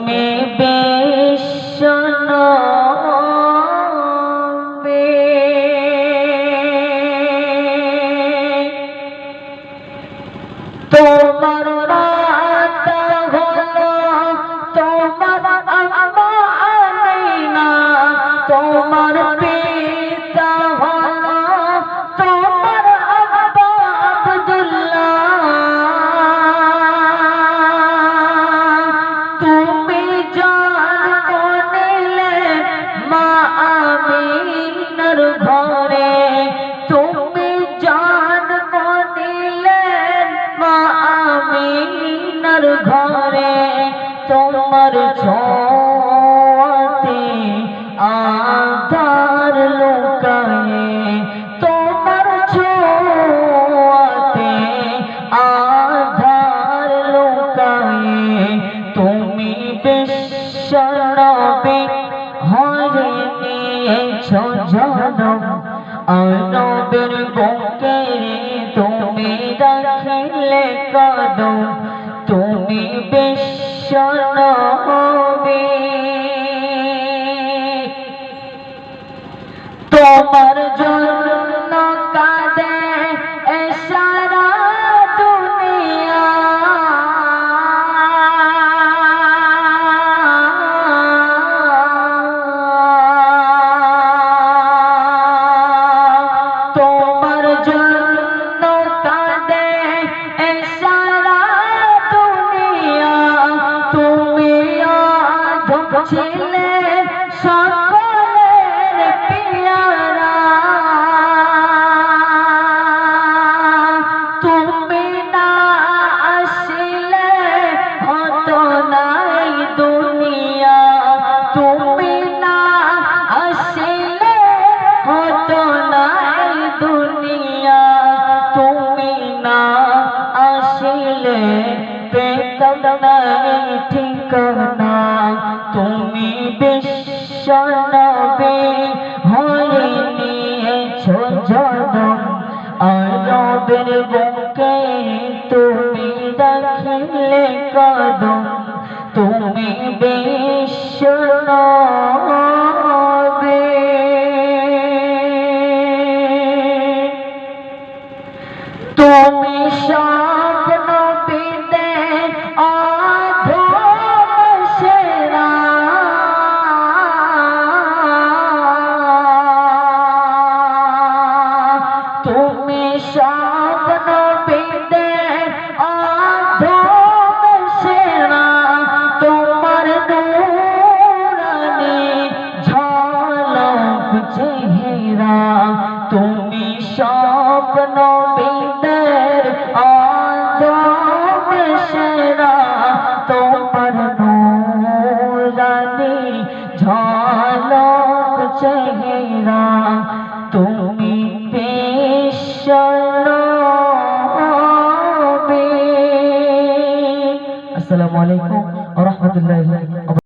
তুমি বিশ্ব তোমার রাত হলো তোমার আম্মা তোমার ঘরে তোমার ছোঁয়াতে আধার লোকায়ে তোমার ছোঁয়াতে আধার লোকায়ে তুমি বিশ্বনবী হয়ে নিয়েছ জনম। আনবের বুকে তুমি রাখিলে কদম। ছিলে সকলের তুমি বিশ্বনবী হয়ে নিয়েছো জনম। আরবের বুকে তুমি রাখিলে কদম। তুমি বিশ্বনবী স্বপ্ন পিতে সেরা তোমার নূরানি ঝলক চেহারা। তুমি স্বপ্ন আদম সেরা তোমার নূরানি ঝলক চেহারা। আসসালামু আলাইকুম।